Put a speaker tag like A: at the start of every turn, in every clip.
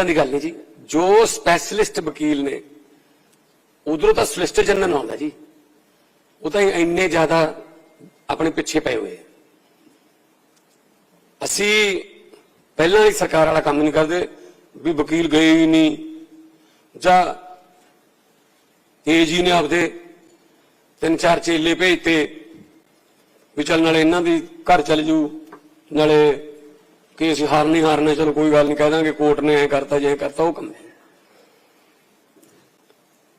A: ਇਦਾਂ ਦੀ ਗੱਲ ਨਹੀਂ ਜੀ, ਜੋ ਸਪੈਸ਼ਲਿਸਟ ਵਕੀਲ ਨੇ, ਉਧਰੋਂ ਤਾਂ ਸਲਿਸਟਰ ਜਨਰਲ ਆਉਂਦਾ ਜੀ, ਉਹ ਤਾਂ ਇੰਨੇ ਜ਼ਿਆਦਾ ਆਪਣੇ ਪਿੱਛੇ ਪਏ ਹੋਏ ਅਸੀਂ ਪਹਿਲਾਂ ਹੀ ਸਰਕਾਰ ਵਾਲਾ ਕੰਮ ਨਹੀਂ ਕਰਦੇ, ਵੀ ਵਕੀਲ ਗਏ ਹੀ ਨਹੀਂ, ਜਾਂ ਇਹ ਜੀ ਨੇ ਆਪਦੇ ਤਿੰਨ ਚਾਰ ਚੇਲੇ ਭੇਜਤੇ, ਵੀ ਚੱਲ ਨਾਲੇ ਇਹਨਾਂ ਦੀ ਘਰ ਚੱਲ ਜੂ, ਨਾਲੇ ਕਿ ਅਸੀਂ ਹਾਰ ਨਹੀਂ ਹਾਰਨਾ, ਚਲੋ ਕੋਈ ਗੱਲ ਨਹੀਂ, ਕਹਿ ਦਾਂਗੇ ਕੋਰਟ ਨੇ ਐ ਕਰਤਾ, ਜੇ ਕਰਤਾ, ਉਹ ਕੰਮ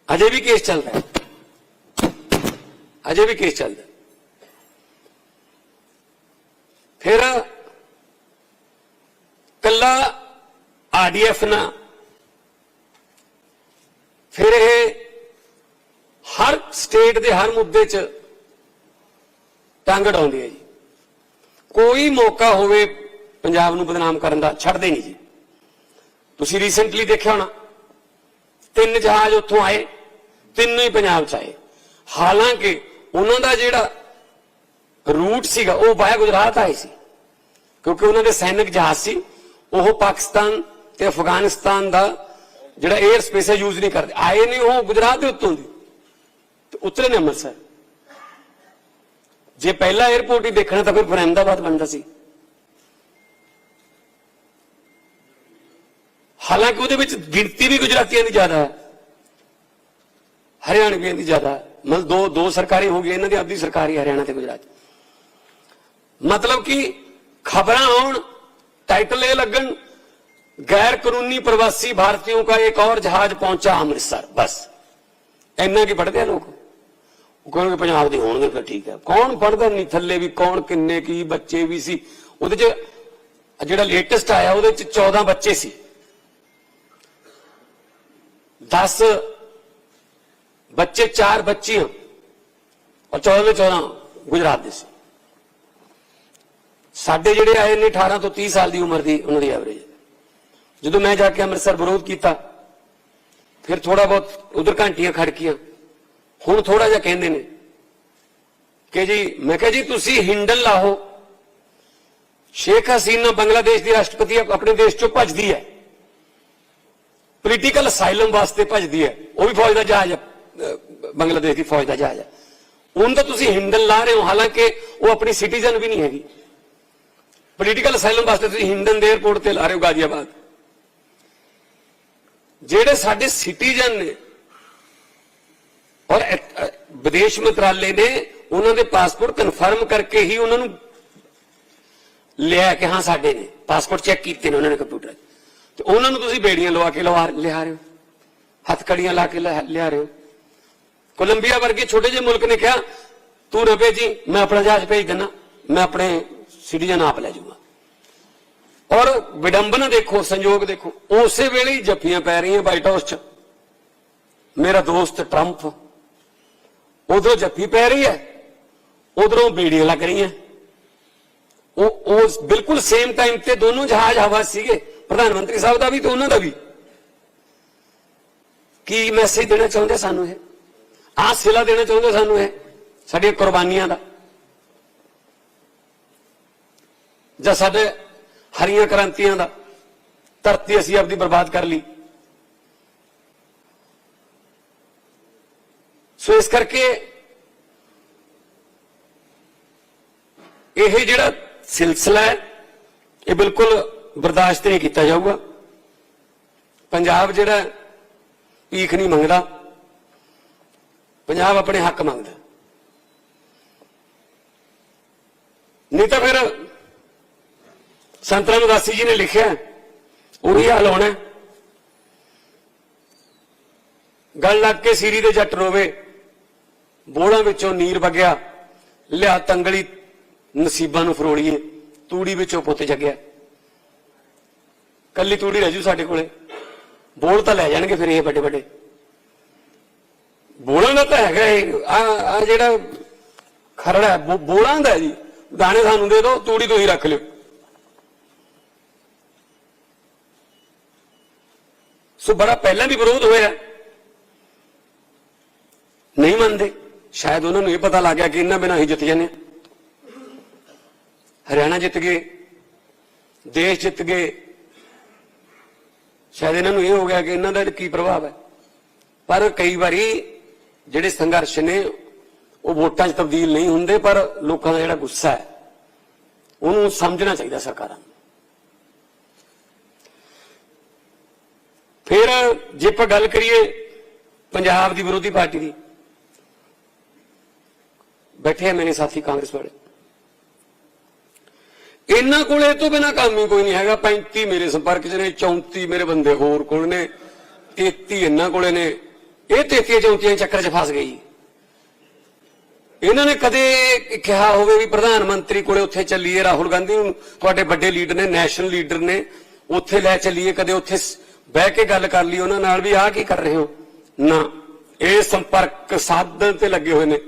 A: ਅਜੇ ਵੀ ਕੇਸ ਚੱਲਦਾ ਹੈ ਅਜੇ ਵੀ ਕੇਸ ਚੱਲਦਾ ਹੈ। ਫਿਰ ਕੱਲਾ ਆਰਡੀਐਫ ਨਾ, ਫਿਰ ਇਹ ਹਰ ਸਟੇਟ ਦੇ ਹਰ ਮੁੱਦੇ 'ਚ ਟੰਗ ਅਡਾਉਂਦੀ ਹੈ ਜੀ। ਕੋਈ ਮੌਕਾ ਹੋਵੇ ਪੰਜਾਬ ਨੂੰ ਬਦਨਾਮ ਕਰਨ ਦਾ ਛੱਡਦੇ ਨਹੀਂ ਜੀ। ਤੁਸੀਂ ਰੀਸੈਂਟਲੀ ਦੇਖਿਆ ਹੋਣਾ, ਤਿੰਨ ਜਹਾਜ਼ ਉੱਥੋਂ ਆਏ, ਤਿੰਨ ਹੀ ਪੰਜਾਬ 'ਚ ਆਏ। ਹਾਲਾਂਕਿ ਉਹਨਾਂ ਦਾ ਜਿਹੜਾ ਰੂਟ ਸੀਗਾ, ਉਹ ਬਾਇਆ ਗੁਜਰਾਤ ਆਏ ਸੀ। ਕਿਉਂਕਿ ਉਹਨਾਂ ਦੇ ਸੈਨਿਕ ਜਹਾਜ਼ ਸੀ, ਉਹ ਪਾਕਿਸਤਾਨ ਤੇ ਅਫਗਾਨਿਸਤਾਨ ਦਾ ਜਿਹੜਾ 에ਅਰ ਸਪੇਸ ਹੈ ਯੂਜ਼ ਨਹੀਂ ਕਰਦੇ। ਆਏ ਨੇ ਉਹ ਗੁਜਰਾਤ ਦੇ ਉੱਤੋਂ ਦੀ। ਤੇ ਉਤਰੇ ਨੇ ਅੰਮ੍ਰਿਤਸਰ। ਜੇ ਪਹਿਲਾ 에ਅਰਪੋਰਟ ਹੀ ਦੇਖਣਾ ਤਾਂ ਫਿਰ ਫਰੈਂਦਾਬਾਦ ਬਣਦਾ ਸੀ। ਹਾਲਾਂਕਿ ਉਹਦੇ ਵਿੱਚ ਗਿਣਤੀ ਵੀ ਗੁਜਰਾਤੀਆਂ ਦੀ ਜ਼ਿਆਦਾ ਹੈ, ਹਰਿਆਣਵੀਆਂ ਦੀ ਜ਼ਿਆਦਾ ਮਤਲਬ ਦੋ ਦੋ ਸਰਕਾਰੀ ਹੋ ਗਈ ਇਹਨਾਂ ਦੀ ਅੱਧੀ ਸਰਕਾਰੀ ਹਰਿਆਣਾ ਤੇ ਗੁਜਰਾਤ। ਮਤਲਬ ਕਿ ਖਬਰਾਂ ਆਉਣ ਟਾਈਟਲ ਇਹ ਲੱਗਣ ਗੈਰ ਕਾਨੂੰਨੀ ਪ੍ਰਵਾਸੀ ਭਾਰਤੀਆਂ ਦਾ ਇੱਕ ਹੋਰ ਜਹਾਜ਼ ਪਹੁੰਚਾ ਅੰਮ੍ਰਿਤਸਰ, ਬਸ। ਇੰਨਾ ਕੀ ਪੜਦੇ ਆ ਲੋਕ? ਉਹ ਕਹਿੰਦੇ ਪੰਜਾਬ ਦੇ ਹੋਣਗੇ ਫਿਰ ਠੀਕ ਹੈ। ਕੌਣ ਪੜਦਾ ਨਹੀਂ ਥੱਲੇ ਵੀ, ਕੌਣ ਕਿੰਨੇ ਕੀ ਬੱਚੇ ਵੀ ਸੀ। ਉਹਦੇ ਚ ਜਿਹੜਾ ਲੇਟੈਸਟ ਆਇਆ, ਉਹਦੇ ਚ 14 ਬੱਚੇ ਸੀ। 10 ਬੱਚੇ ਚਾਰ ਬੱਚੀਆਂ ਔਰ 14 ਦੇ 14 ਗੁਜਰਾਤ ਦੇ ਸੀ ਸਾਡੇ ਜਿਹੜੇ ਆਏ ਨੇ 18 ਤੋਂ 30 ਸਾਲ ਦੀ ਉਮਰ ਦੀ ਉਹਨਾਂ ਦੀ ਐਵਰੇਜ ਜਦੋਂ ਮੈਂ ਜਾ ਕੇ ਅੰਮ੍ਰਿਤਸਰ ਵਿਰੋਧ ਕੀਤਾ ਫਿਰ ਥੋੜਾ ਬਹੁਤ ਉਧਰ ਘੰਟੀਆਂ ਖੜਕੀਆਂ ਹੁਣ ਥੋੜਾ ਜਿਹਾ ਕਹਿੰਦੇ ਨੇ ਕਿ ਜੀ ਮੈਂ ਕਿਹਾ ਜੀ ਤੁਸੀਂ ਹਿੰਡਲ ਲਾਹੋ ਸ਼ੇਖ ਹਸੀਨਾ ਬੰਗਲਾਦੇਸ਼ ਦੀ ਰਾਸ਼ਟਰਪਤੀ ਆਪਣੇ ਦੇਸ਼ ਚੋਂ ਭੱਜਦੀ ਹੈ ਪੋਲੀਟੀਕਲ ਅਸਾਈਲਮ ਵਾਸਤੇ ਭੱਜਦੀ ਹੈ। ਉਹ ਵੀ ਫੌਜ ਦਾ ਜਹਾਜ਼ ਹੈ। ਬੰਗਲਾਦੇਸ਼ ਦੀ ਫੌਜ ਦਾ ਜਹਾਜ਼ ਹੈ। ਉਹਨੂੰ ਤਾਂ ਤੁਸੀਂ ਹਿੰਡਨ ਲਾ ਰਹੇ ਹੋ। ਹਾਲਾਂਕਿ ਉਹ ਆਪਣੀ ਸਿਟੀਜ਼ਨ ਵੀ ਨਹੀਂ ਹੈਗੀ। ਪੋਲੀਟੀਕਲ ਅਸਾਈਲਮ ਵਾਸਤੇ ਤੁਸੀਂ ਹਿੰਡਨ ਦੇ 에ਅਰਪੋਰਟ ਤੇ ਲਾ ਰਹੇ ਹੋ ਗਾਜ਼ੀਆਬਾਦ। ਜਿਹੜੇ ਸਾਡੇ ਸਿਟੀਜ਼ਨ ਨੇ ਔਰ ਵਿਦੇਸ਼ ਮੰਤਰਾਲੇ ਨੇ ਉਹਨਾਂ ਦੇ ਪਾਸਪੋਰਟ ਕਨਫਰਮ ਕਰਕੇ ਹੀ ਉਹਨਾਂ ਨੂੰ ਲਿਆ ਕਿ ਹਾਂ, ਸਾਡੇ ਨੇ। ਪਾਸਪੋਰਟ ਚੈੱਕ ਕੀਤੇ ਨੇ ਉਹਨਾਂ ਨੇ ਕੰਪਿਊਟਰ ਤੇ ਉਹਨਾਂ ਨੂੰ ਤੁਸੀਂ ਬੇੜੀਆਂ ਲਵਾ ਕੇ ਲਵਾ ਲਿਆ ਰਹੇ ਹੋ। ਹੱਥਕੜੀਆਂ ਲਾ ਕੇ ਲਿਆ ਲਿਆ ਰਹੇ ਹੋ। ਕੋਲੰਬੀਆ ਵਰਗੇ ਛੋਟੇ ਜਿਹੇ ਮੁਲਕ ਨੇ ਕਿਹਾ, ਤੂੰ ਨਾ ਭੇਜੀ ਮੈਂ ਆਪਣਾ ਜਹਾਜ਼ ਭੇਜ ਦਿੰਦਾ ਮੈਂ ਆਪਣੇ ਸਿਟੀਜ਼ਨ ਆਪ ਲੈ ਜਾਊਂਗਾ। ਔਰ ਵਿਡੰਬਨਾ ਦੇਖੋ, ਸੰਯੋਗ ਦੇਖੋ, ਉਸੇ ਵੇਲੇ ਹੀ ਜੱਫੀਆਂ ਪੈ ਰਹੀਆਂ ਵਾਈਟ ਹਾਊਸ 'ਚ। ਮੇਰਾ ਦੋਸਤ ਟਰੰਪ, ਉਧਰੋਂ ਜੱਫੀ ਪੈ ਰਹੀ ਹੈ, ਉਧਰੋਂ ਬੇੜੀਆਂ ਲੱਗ ਰਹੀਆਂ। ਉਹ ਉਸ ਬਿਲਕੁਲ ਸੇਮ ਟਾਈਮ ਤੇ ਦੋਨੋਂ ਜਹਾਜ਼ ਹਵਾ ਸੀਗੇ। ਪ੍ਰਧਾਨ ਮੰਤਰੀ ਸਾਹਿਬ ਦਾ ਵੀ ਤੇ ਉਹਨਾਂ ਦਾ ਵੀ। ਕੀ ਮੈਸੇਜ ਦੇਣਾ ਚਾਹੁੰਦੇ ਸਾਨੂੰ ਇਹ? ਆਹ ਸਿਲਾ ਦੇਣਾ ਚਾਹੁੰਦੇ ਸਾਨੂੰ ਇਹ, ਸਾਡੀਆਂ ਕੁਰਬਾਨੀਆਂ ਦਾ। ਜਾਂ ਸਾਡੇ ਹਰੀਆਂ ਕ੍ਰਾਂਤੀਆਂ ਦਾ, ਧਰਤੀ ਅਸੀਂ ਆਪਦੀ ਬਰਬਾਦ ਕਰ ਲਈ। ਸੋ ਇਸ ਕਰਕੇ ਇਹ ਜਿਹੜਾ ਸਿਲਸਿਲਾ ਹੈ, ਇਹ ਬਿਲਕੁਲ ਬਰਦਾਸ਼ਤ ਨਹੀਂ ਕੀਤਾ ਜਾਊਗਾ। ਪੰਜਾਬ ਜਿਹੜਾ ਭੀਖ ਨਹੀਂ ਮੰਗਦਾ, ਪੰਜਾਬ ਆਪਣੇ ਹੱਕ ਮੰਗਦਾ। ਨਹੀਂ ਤਾਂ ਫਿਰ ਸੰਤ ਰਾਮਦਾਸੀ ਜੀ ਨੇ ਲਿਖਿਆ, ਉਹੀ ਹਾਲ ਹੋਣਾ। ਗੱਲ ਲੱਗ ਕੇ ਸੀਰੀ ਦੇ ਜੱਟ ਰੋਵੇ, ਬੋੜਾਂ ਵਿੱਚੋਂ ਨੀਰ ਵਗਿਆ, ਲਿਆ ਤੰਗਲੀ ਨਸੀਬਾਂ ਨੂੰ ਫਰੋੜੀਏ ਤੂੜੀ ਵਿੱਚੋਂ ਪੁੱਤ ਜਗਿਆ। ਕੱਲੀ ਤੂੜੀ ਰਹਿ ਜੂ ਸਾਡੇ ਕੋਲੇ। ਬੋਲ ਤਾਂ ਲੈ ਜਾਣਗੇ ਫਿਰ ਇਹ ਵੱਡੇ ਵੱਡੇ ਬੋਲਾਂ ਦਾ ਤਾਂ ਹੈਗਾ ਇਹ। ਆ ਆ ਜਿਹੜਾ ਖਰੜਾ ਹੈ, ਬੋ- ਬੋਲਾਂ ਦਾ ਜੀ। ਦਾਣੇ ਸਾਨੂੰ ਦੇ ਦਿਓ ਤੂੜੀ ਤੁਸੀਂ ਰੱਖ ਲਿਓ। ਸੋ ਬੜਾ ਪਹਿਲਾਂ ਵੀ ਵਿਰੋਧ ਹੋਇਆ। ਨਹੀਂ ਮੰਨਦੇ। ਸ਼ਾਇਦ ਉਹਨਾਂ ਨੂੰ ਇਹ ਪਤਾ ਲੱਗ ਗਿਆ ਕਿ ਇਹਨਾਂ ਬਿਨਾਂ ਹੀ ਜਿੱਤ ਜਾਂਦੇ ਹਾਂ। ਹਰਿਆਣਾ ਜਿੱਤ ਗਏ ਦੇਸ਼ ਜਿੱਤ ਗਏ ਸ਼ਾਇਦ ਇਹਨਾਂ ਨੂੰ ਇਹ ਹੋ ਗਿਆ ਕਿ ਇਹਨਾਂ ਦਾ ਕੀ ਪ੍ਰਭਾਵ ਹੈ। ਪਰ ਕਈ ਵਾਰੀ ਜਿਹੜੇ ਸੰਘਰਸ਼ ਨੇ, ਉਹ ਵੋਟਾਂ 'ਚ ਤਬਦੀਲ ਨਹੀਂ ਹੁੰਦੇ, ਪਰ ਲੋਕਾਂ ਦਾ ਜਿਹੜਾ ਗੁੱਸਾ ਹੈ, ਉਹਨੂੰ ਸਮਝਣਾ ਚਾਹੀਦਾ ਸਰਕਾਰਾਂ ਨੂੰ। ਫਿਰ ਜੇ ਆਪਾਂ ਗੱਲ ਕਰੀਏ ਪੰਜਾਬ ਦੀ ਵਿਰੋਧੀ ਪਾਰਟੀ ਦੀ, ਬੈਠੇ ਆ ਮੇਰੇ ਸਾਥੀ ਕਾਂਗਰਸ ਵਾਲੇ। ਇਹਨਾਂ ਕੋਲ ਇਹ ਤੋਂ ਬਿਨਾ ਕੰਮ ਹੀ ਕੋਈ ਨਹੀਂ ਹੈਗਾ। 35 ਮੇਰੇ ਸੰਪਰਕ 'ਚ ਨੇ 34 ਮੇਰੇ ਬੰਦੇ ਹੋਰ ਕੋਲ ਨੇ 33 ਇਹਨਾਂ ਕੋਲੇ ਨੇ। ਇਹ 33 34 ਚੱਕਰ 'ਚ ਫਸ ਗਈ। ਇਹਨਾਂ ਨੇ ਕਦੇ ਕਿਹਾ ਹੋਵੇ ਵੀ ਪ੍ਰਧਾਨ ਮੰਤਰੀ ਕੋਲੇ ਉੱਥੇ ਚੱਲੀਏ, ਰਾਹੁਲ ਗਾਂਧੀ ਨੂੰ ਤੁਹਾਡੇ ਵੱਡੇ ਲੀਡਰ ਨੇ, ਨੈਸ਼ਨਲ ਲੀਡਰ ਨੇ, ਉੱਥੇ ਲੈ ਚੱਲੀਏ, ਕਦੇ ਉੱਥੇ ਬਹਿ ਕੇ ਗੱਲ ਕਰ ਲਈ ਉਹਨਾਂ ਨਾਲ ਵੀ ਆਹ ਕੀ ਕਰ ਰਹੇ ਹੋ? ਨਾ, ਇਹ ਸੰਪਰਕ ਸਾਧਨ ਤੇ ਲੱਗੇ ਹੋਏ ਨੇ।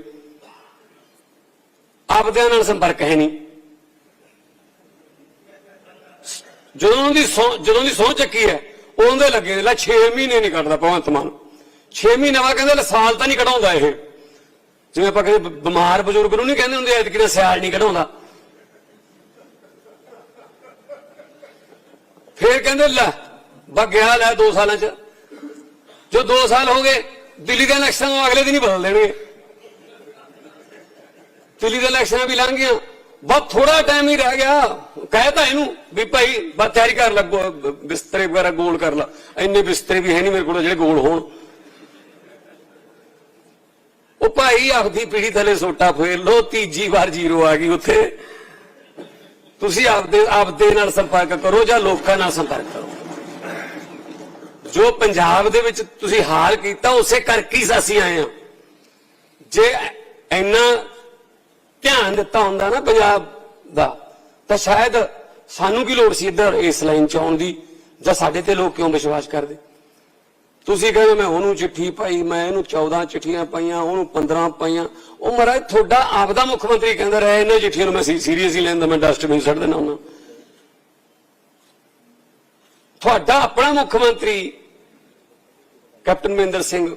A: ਆਪਦਿਆਂ ਨਾਲ ਸੰਪਰਕ ਹੈ ਨਹੀਂ। ਜਦੋਂ ਦੀ ਸਹੁੰ- ਜਦੋਂ ਦੀ ਸਹੁੰ ਚੱਕੀ ਹੈ ਉਹਦੇ ਲੱਗੇ ਨੇ ਲੈ 6 ਮਹੀਨੇ ਨਹੀਂ ਕੱਢਦਾ ਭਗਵੰਤ ਮਾਨ। 6 ਮਹੀਨੇ ਬਾਅਦ ਕਹਿੰਦੇ ਲੈ ਸਾਲ ਤਾਂ ਨਹੀਂ ਕਢਾਉਂਦਾ ਇਹ। ਜਿਵੇਂ ਆਪਾਂ ਕਹਿੰਦੇ ਬ- ਬਿਮਾਰ ਬਜ਼ੁਰਗ ਨੂੰ ਨਹੀਂ ਕਹਿੰਦੇ ਹੁੰਦੇ, ਐਤਕੀ ਦਾ ਸਿਆਲ ਨਹੀਂ ਕਢਾਉਂਦਾ। ਫੇਰ ਕਹਿੰਦੇ ਲੈ ਬਗਿਆ ਲੈ 2 ਸਾਲਾਂ ਚ। ਜੋ 2 ਸਾਲ ਹੋ ਗਏ, ਦਿੱਲੀ ਦੇ ਇਲੈਕਸ਼ਨ ਨੂੰ ਅਗਲੇ ਦਿਨ ਹੀ ਬਦਲ ਦੇਣਗੇ। ਦਿੱਲੀ ਦੇ ਇਲੈਕਸ਼ਨ ਵੀ ਲੰਘ ਗਈਆਂ ਬਹੁਤ ਥੋੜਾ ਟਾਈਮ ਹੀ ਰਹਿ ਗਿਆ। ਕਹਿਤਾ ਇਹਨੂੰ ਵੀ ਭਾਈ ਬਸ ਤਿਆਰੀ ਕਰ ਲੱਗੋ ਬਿਸਤਰੇ ਵਗੈਰਾ ਗੋਲ ਕਰ ਲਾ। ਇੰਨੇ ਬਿਸਤਰੇ ਵੀ ਹੈ ਨਹੀਂ ਮੇਰੇ ਕੋਲ ਜਿਹੜੇ ਗੋਲ ਹੋਣ। ਉਹ ਭਾਈ ਆਪਦੀ ਪੀੜੀ ਥੱਲੇ ਸੋਟਾ ਫੇਰ ਲੋ ਤੀਜੀ ਵਾਰ ਜ਼ੀਰੋ ਆ ਗਈ ਉੱਥੇ। ਤੁਸੀਂ ਆਪਦੇ ਆਪਦੇ ਨਾਲ ਸੰਪਰਕ ਕਰੋ ਜਾਂ ਲੋਕਾਂ ਨਾਲ ਸੰਪਰਕ ਕਰੋ। ਜੋ ਪੰਜਾਬ ਦੇ ਵਿੱਚ ਤੁਸੀਂ ਹਾਲ ਕੀਤਾ, ਉਸੇ ਕਰਕੇ ਹੀ ਅਸੀਂ ਆਏ ਹਾਂ। ਜੇ ਇੰਨਾ ਧਿਆਨ ਦਿੱਤਾ ਹੁੰਦਾ ਨਾ ਪੰਜਾਬ ਦਾ, ਤਾਂ ਸ਼ਾਇਦ ਸਾਨੂੰ ਕੀ ਲੋੜ ਸੀ ਇੱਧਰ ਇਸ ਲਾਈਨ ਚ ਆਉਣ ਦੀ? ਜਾਂ ਸਾਡੇ ਤੇ ਲੋਕ ਕਿਉਂ ਵਿਸ਼ਵਾਸ ਕਰਦੇ? ਤੁਸੀਂ ਕਹਿੰਦੇ ਮੈਂ ਉਹਨੂੰ ਚਿੱਠੀ ਪਾਈ, ਮੈਂ ਇਹਨੂੰ 14 ਚਿੱਠੀਆਂ ਪਾਈਆਂ, ਉਹਨੂੰ 15 ਪਾਈਆਂ। ਉਹ ਮਹਾਰਾਜ, ਤੁਹਾਡਾ ਆਪਦਾ ਮੁੱਖ ਮੰਤਰੀ ਕਹਿੰਦਾ ਰਿਹਾ, ਇਹਨਾਂ ਚਿੱਠੀਆਂ ਨੂੰ ਮੈਂ ਸੀਰੀਅਸਲੀ ਲੈਂਦਾ ਮੈਂ ਡਸਟਬਿਨ ਛੱਡ ਦੇਣਾ ਉਹਨਾਂ ਤੁਹਾਡਾ ਆਪਣਾ ਮੁੱਖ ਮੰਤਰੀ, ਕੈਪਟਨ ਮਹਿੰਦਰ ਸਿੰਘ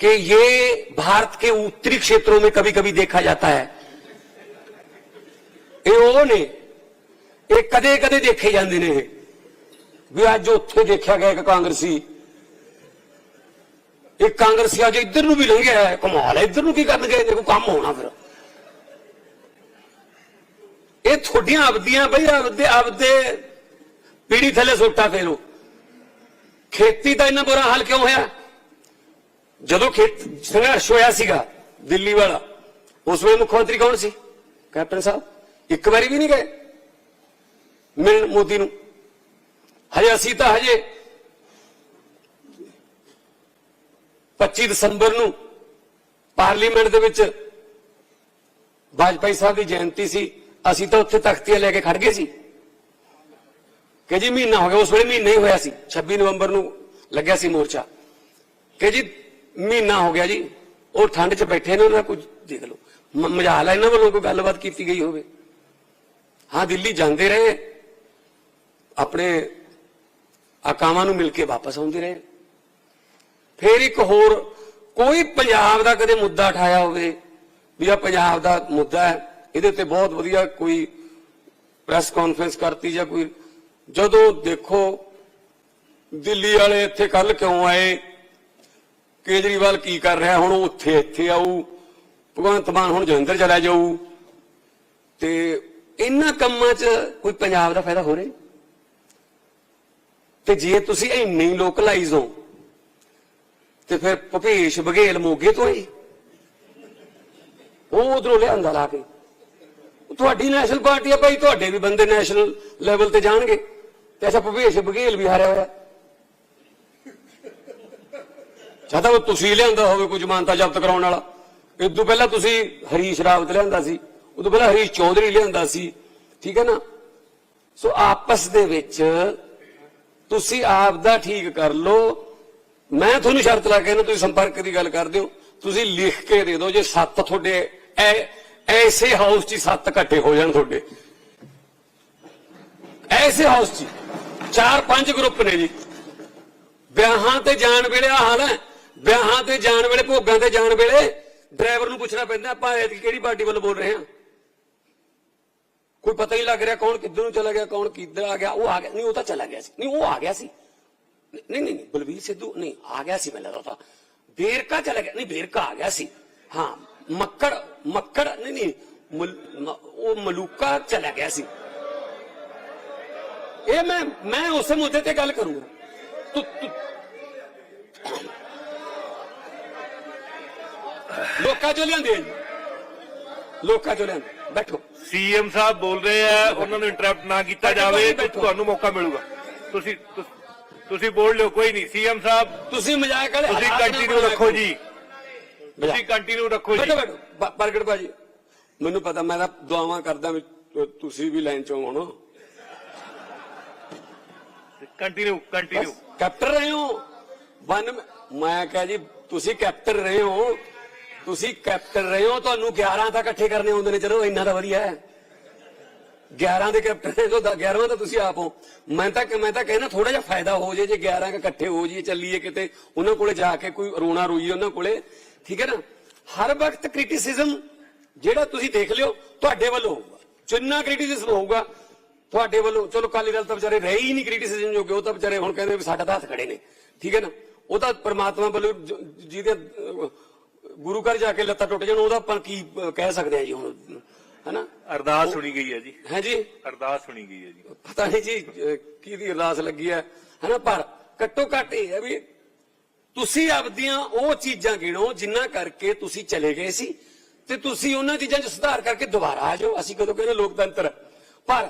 A: कि ये भारत के उत्तरी क्षेत्रों में कभी कभी देखा जाता है ਇਹ ਉਹ ਨੇ ਇਹ ਕਦੇ ਕਦੇ ਦੇਖੇ ਜਾਂਦੇ ਨੇ ਇਹ ਵੀ ਅੱਜ ਉੱਥੇ ਦੇਖਿਆ ਗਿਆ ਇੱਕ ਕਾਂਗਰਸੀ ਇੱਕ ਕਾਂਗਰਸੀ ਅੱਜ ਇੱਧਰ ਨੂੰ ਵੀ ਲੰਘਿਆ ਹੈ ਕਮਾਲ ਹੈ ਇੱਧਰ ਨੂੰ ਕੀ ਕਰਨ ਗਏ ਦੇਖੋ ਕੰਮ ਹੋਣਾ ਫਿਰ ਇਹ ਤੁਹਾਡੀਆਂ ਆਪਦੀਆਂ ਬਈ ਆਪਦੇ ਆਪਦੇ ਪੀੜੀ ਥੱਲੇ ਸੋਟਾ ਫੇਰੋ ਖੇਤੀ ਦਾ ਇੰਨਾ ਬੁਰਾ ਹਾਲ ਕਿਉਂ ਹੋਇਆ ਜਦੋਂ ਖੇਤ ਸੰਘਰਸ਼ ਹੋਇਆ ਸੀਗਾ ਦਿੱਲੀ ਵਾਲਾ, ਉਸ ਵੇਲੇ ਮੁੱਖ ਮੰਤਰੀ ਕੌਣ ਸੀ? ਕੈਪਟਨ ਸਾਹਿਬ। ਇੱਕ ਵਾਰੀ ਵੀ ਨਹੀਂ ਗਏ ਮਿਲਣ ਮੋਦੀ ਨੂੰ। ਹਜੇ ਅਸੀਂ ਤਾਂ ਹਜੇ 25 ਦਸੰਬਰ ਨੂੰ ਪਾਰਲੀਮੈਂਟ ਦੇ ਵਿੱਚ ਵਾਜਪਾਈ ਸਾਹਿਬ ਦੀ ਜਯੰਤੀ ਸੀ। ਅਸੀਂ ਤਾਂ ਉੱਥੇ ਤਖਤੀਆਂ ਲੈ ਕੇ ਖੜ ਗਏ ਸੀ। ਕਿ ਜੀ ਮਹੀਨਾ ਹੋ ਗਿਆ, ਉਸ ਵੇਲੇ ਮਹੀਨਾ ਹੀ ਹੋਇਆ ਸੀ। 26 ਨਵੰਬਰ ਨੂੰ ਲੱਗਿਆ ਸੀ ਮੋਰਚਾ। ਕਿ ਜੀ ਮਹੀਨਾ ਹੋ ਗਿਆ ਜੀ। ਉਹ ਠੰਡ 'ਚ ਬੈਠੇ ਨੇ, ਉਹਨਾਂ ਕੁਝ ਦੇਖ ਲਓ। ਮ- ਮਜਾਲ ਹੈ ਇਹਨਾਂ ਵੱਲੋਂ ਕੋਈ ਗੱਲਬਾਤ ਕੀਤੀ ਗਈ ਹੋਵੇ। ਹਾਂ, ਦਿੱਲੀ ਜਾਂਦੇ ਰਹੇ। ਆਪਣੇ ਆਕਾਵਾਂ ਨੂੰ ਮਿਲ ਕੇ ਵਾਪਸ ਆਉਂਦੇ ਰਹੇ। ਫੇਰ ਇੱਕ ਹੋਰ, ਕੋਈ ਪੰਜਾਬ ਦਾ ਕਦੇ ਮੁੱਦਾ ਉਠਾਇਆ ਹੋਵੇ, ਵੀ ਆ ਪੰਜਾਬ ਦਾ ਮੁੱਦਾ ਹੈ, ਇਹਦੇ ਤੇ ਬਹੁਤ ਵਧੀਆ ਕੋਈ ਪ੍ਰੈਸ ਕਾਨਫਰੰਸ ਕਰਤੀ ਜਾਂ ਕੋਈ, ਜਦੋਂ ਦੇਖੋ ਦਿੱਲੀ ਵਾਲੇ ਇੱਥੇ ਕੱਲ ਕਿਉਂ ਆਏ ਕੇਜਰੀਵਾਲ ਕੀ ਕਰ ਰਿਹਾ? ਹੁਣ ਉਹ ਉੱਥੇ, ਇੱਥੇ ਆਊ। ਭਗਵੰਤ ਮਾਨ ਹੁਣ ਜਲੰਧਰ ਚਲਾ ਜਾਊ। ਤੇ ਇਹਨਾਂ ਕੰਮਾਂ 'ਚ ਕੋਈ ਪੰਜਾਬ ਦਾ ਫਾਇਦਾ ਹੋ ਰਿਹਾ? ਤੇ ਜੇ ਤੁਸੀਂ ਇੰਨੇ ਹੀ ਲੋਕਲਾਈਜ਼ ਹੋ, ਤੇ ਫਿਰ ਭੁਪੇਸ਼ ਬਘੇਲ ਮੋਗੇ ਤੋਂ ਹੀ ਉਹ ਉਧਰੋਂ ਲਿਆਂਦਾ ਲਾ ਕੇ। ਤੁਹਾਡੀ ਨੈਸ਼ਨਲ ਪਾਰਟੀ ਆ ਭਾਈ, ਤੁਹਾਡੇ ਵੀ ਬੰਦੇ ਨੈਸ਼ਨਲ ਲੈਵਲ ਤੇ ਜਾਣਗੇ। ਤੇ ਅੱਛਾ, ਭੁਪੇਸ਼ ਬਘੇਲ ਵੀ ਹਾਰਿਆ ਹੋਇਆ। ਚਾਹਤਾ ਉਹ ਤੁਸੀਂ ਲਿਆਂਦਾ ਹੋਵੇ, ਕੋਈ ਜ਼ਮਾਨਤਾ ਜ਼ਬਤ ਕਰਾਉਣ ਵਾਲਾ। ਇਸ ਤੋਂ ਪਹਿਲਾਂ ਤੁਸੀਂ ਹਰੀਸ਼ ਰਾਵਤ ਲਿਆਂਦਾ ਸੀ, ਉਦੋਂ ਪਹਿਲਾਂ ਹਰੀਸ਼ ਚੌਧਰੀ ਲਿਆਂਦਾ ਸੀ, ਠੀਕ ਹੈ ਨਾ? ਸੋ ਆਪਸ ਦੇ ਵਿੱਚ ਤੁਸੀਂ ਆਪ ਦਾ ਠੀਕ ਕਰ ਲਓ। ਮੈਂ ਤੁਹਾਨੂੰ ਸ਼ਰਤ ਲਾ ਕੇ ਨਾ ਤੁਸੀਂ ਸੰਪਰਕ ਦੀ ਗੱਲ ਕਰਦੇ ਹੋ ਤੁਸੀਂ ਲਿਖ ਕੇ ਦੇ ਦਿਓ ਜੇ ਸੱਤ ਤੁਹਾਡੇ ਐਸੇ ਹਾਊਸ 'ਚ ਹੀ ਸੱਤ ਇਕੱਠੇ ਹੋ ਜਾਣ ਤੁਹਾਡੇ। ਐਸੇ ਹਾਊਸ 'ਚ ਚਾਰ ਪੰਜ ਗਰੁੱਪ ਨੇ ਜੀ। ਵਿਆਹਾਂ ਤੇ ਜਾਣ ਵੇਲੇ ਆ ਹਾਲ ਹੈ। ਵਿਆਹਾਂ ਤੇ ਜਾਣ ਵੇਲੇ, ਭੋਗਾਂ ਤੇ ਜਾਣ ਵੇਲੇ ਡਰਾਈਵਰ ਨੂੰ ਪੁੱਛਣਾ ਪੈਂਦਾ, ਆਪਾਂ ਐਤਕੀ ਕਿਹੜੀ ਪਾਰਟੀ ਵੱਲੋਂ ਬੋਲ ਰਹੇ ਹਾਂ? ਕੋਈ ਪਤਾ ਹੀ ਲੱਗ ਰਿਹਾ ਕੌਣ ਕਿੱਧਰ ਨੂੰ ਚਲਾ ਗਿਆ, ਕੌਣ ਕਿੱਧਰ ਆ ਗਿਆ, ਉਹ ਆ ਗਿਆ। ਨਹੀਂ, ਉਹ ਤਾਂ ਚਲਾ ਗਿਆ ਸੀ। ਨਹੀਂ, ਉਹ ਆ ਗਿਆ ਸੀ। ਨਹੀਂ ਨਹੀਂ ਨਹੀਂ, ਬਲਵੀਰ ਸਿੱਧੂ, ਨਹੀਂ, ਆ ਗਿਆ ਸੀ ਮੈਨੂੰ ਲੱਗਦਾ। ਵੇਰਕਾ ਚਲਾ ਗਿਆ। ਨਹੀਂ ਵੇਰਕਾ ਆ ਗਿਆ ਸੀ। ਹਾਂ, ਮੱਕੜ ਮੱਕੜ, ਨਹੀਂ ਨਹੀਂ, ਮਲ- ਮ- ਉਹ ਮਲੂਕਾ ਚਲਾ ਗਿਆ ਸੀ। ਇਹ ਮੈਂ ਮੈਂ ਉਸੇ ਮੁੱਦੇ ਤੇ ਗੱਲ ਕਰੂੰਗਾ। ਤੂੰ ਤੂੰ ਲੋਕਾਂ ਚੋਂ ਲਿਆਂਦੇ ਆ ਜੀ। ਲੋਕਾਂ ਚੋਂ ਲਿਆਂਦੇ ਬੈਠੋ।
B: ਸੀਐਮ ਸਾਹਿਬ ਬੋਲ ਰਹੇ ਆ ਉਹਨਾਂ ਨੂੰ ਇੰਟਰਰਪਟ ਨਾ ਕੀਤਾ ਜਾਵੇ। ਤੇ ਤੁਹਾਨੂੰ ਮੌਕਾ ਮਿਲੂਗਾ। ਤੁਸੀਂ ਤੁਸ- ਬੋਲ ਲਿਓ ਕੋਈ ਨਹੀਂ। ਸੀਐਮ ਸਾਹਿਬ
A: ਤੁਸੀਂ ਮਜ਼ਾਕ ਵਾਲੇ
B: ਤੁਸੀਂ ਕੰਟੀਨਿਊ ਰੱਖੋ। ਜੀ। ਤੁਸੀਂ ਕੰਟੀਨਿਊ ਰੱਖੋ ਜੀ।
A: ਬੈਠੋ ਬੈਠੋ। ਬ- ਪ੍ਰਗਟ ਭਾਜੀ ਮੈਨੂੰ ਪਤਾ ਮੈਂ ਤਾਂ ਦੁਆਵਾਂ ਕਰਦਾ ਤੁਸੀਂ ਵੀ ਲਾਈਨ ਚੋਂ ਹੋਣਾ
B: ਕੰਟੀਨਿਊ ਕੰਟੀਨਿਊ
A: ਕੈਪਟਨ ਰਹੇ ਹੋ। ਵਨ ਮੈਂ ਕਹਾਂ ਜੀ ਤੁਸੀਂ ਕੈਪਟਨ ਰਹੇ ਹੋ। ਤੁਸੀਂ ਕੈਪਟਨ ਰਹੇ ਹੋ, ਤੁਹਾਨੂੰ 11 ਤਾਂ ਇਕੱਠੇ ਕਰਨੇ ਹੁੰਦੇ ਨੇ। ਚਲੋ, ਇੰਨਾ ਤਾਂ ਵਧੀਆ ਹੈ। 11 ਦੇ ਕੈਪਟਨ ਤੋਂ 11ਵਾਂ ਤਾਂ ਤੁਸੀਂ ਆਪ ਹੋ। ਮੈਂ ਤਾਂ ਮੈਂ ਤਾਂ ਕਹਿੰਦਾ ਥੋੜਾ ਜਿਹਾ ਫਾਇਦਾ ਹੋ ਜੇ ਜੇ 11 ਇਕੱਠੇ ਹੋ ਜੀ ਚੱਲੀਏ ਕਿਤੇ, ਉਹਨਾਂ ਕੋਲੇ ਜਾ ਕੇ ਕੋਈ ਰੋਣਾ ਰੋਈਏ ਉਹਨਾਂ ਕੋਲੇ। ਠੀਕ ਹੈ ਨਾ? ਹਰ ਵਕਤ ਕ੍ਰਿਟਿਸਿਜ਼ਮ ਜਿਹੜਾ ਤੁਸੀਂ ਦੇਖ ਲਿਓ, ਤੁਹਾਡੇ ਵੱਲੋਂ ਹੋਊਗਾ। ਜਿੰਨਾ ਕ੍ਰਿਟਿਸਿਜ਼ਮ ਹੋਊਗਾ, ਤੁਹਾਡੇ ਵੱਲੋਂ। ਚਲੋ ਕਾਲੀ ਦਲ ਤਾਂ ਵਿਚਾਰੇ ਰਹੇ ਹੀ ਨਹੀਂ ਕ੍ਰਿਟਿਸਿਜ਼ਮ ਜੋਗੇ। ਉਹ ਤਾਂ ਵਿਚਾਰੇ ਹੁਣ ਕਹਿੰਦੇ ਵੀ ਸਾਡਾ ਤਾਂ ਹੱਥ ਖੜੇ ਨੇ। ਠੀਕ ਹੈ ਨਾ? ਉਹ ਤਾਂ ਪ੍ਰਮਾਤਮਾ ਵੱਲੋਂ ਜਿਹਦੇ ਗੁਰੂ ਘਰ ਜਾ ਕੇ ਲੱਤਾਂ ਟੁੱਟ ਜਾਣ ਉਹਦਾ ਆਪਾਂ ਕੀ ਕਹਿ ਸਕਦੇ ਆ ਜੀ ਹੁਣ? ਹੈਨਾ?
B: ਅਰਦਾਸ ਸੁਣੀ ਗਈ ਹੈ ਜੀ।
A: ਹੈ ਜੀ?
B: ਅਰਦਾਸ ਸੁਣੀ ਗਈ ਹੈ ਜੀ।
A: ਪਤਾ ਨਹੀਂ ਜੀ ਕਿਹਦੀ ਅਰਦਾਸ ਲੱਗੀ ਹੈ। ਹੈਨਾ? ਪਰ ਘੱਟੋ ਘੱਟ ਇਹ ਹੈ ਵੀ ਤੁਸੀਂ ਆਪਦੀਆਂ ਉਹ ਚੀਜ਼ਾਂ ਗਿਣੋ ਜਿੰਨਾ ਕਰਕੇ ਤੁਸੀਂ ਚਲੇ ਗਏ ਸੀ ਤੇ ਤੁਸੀਂ ਉਹਨਾਂ ਚੀਜ਼ਾਂ 'ਚ ਸੁਧਾਰ ਕਰਕੇ ਦੁਬਾਰਾ ਆ ਜਾਓ। ਅਸੀਂ ਕਦੋਂ ਕਹਿੰਦੇ ਲੋਕਤੰਤਰ। ਪਰ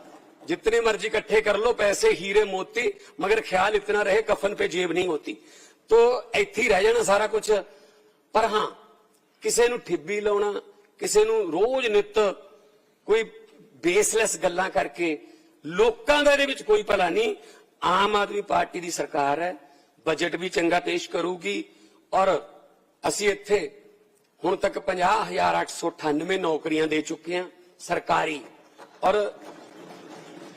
A: जितने मर्जी इकट्ठे कर लो पैसे हीरे मोती मगर ख्याल इतना रहे कफन पे जेब नहीं होती तो ਇੱਥੇ ਹੀ ਰਹਿ ਜਾਣਾ ਸਾਰਾ ਕੁਝ ਪਰ ਹਾਂ ਕਿਸੇ ਨੂੰ ਠਿੱਬੀ ਲਾਉਣਾ ਕਿਸੇ ਨੂੰ ਰੋਜ਼ ਨਿਤ ਕੋਈ ਬੇਸਲੈਸ ਗੱਲਾਂ ਕਰਕੇ ਲੋਕਾਂ ਦਾ ਇਹਦੇ ਵਿੱਚ ਕੋਈ ਭਲਾ ਨਹੀਂ ਆਮ ਆਦਮੀ ਪਾਰਟੀ ਦੀ ਸਰਕਾਰ ਹੈ ਬਜਟ ਵੀ ਚੰਗਾ ਪੇਸ਼ ਕਰੂਗੀ ਔਰ ਅਸੀਂ ਇੱਥੇ ਹੁਣ ਤੱਕ 50898 ਨੌਕਰੀਆਂ ਦੇ ਚੁੱਕੇ ਹਾਂ ਸਰਕਾਰੀ ਔਰ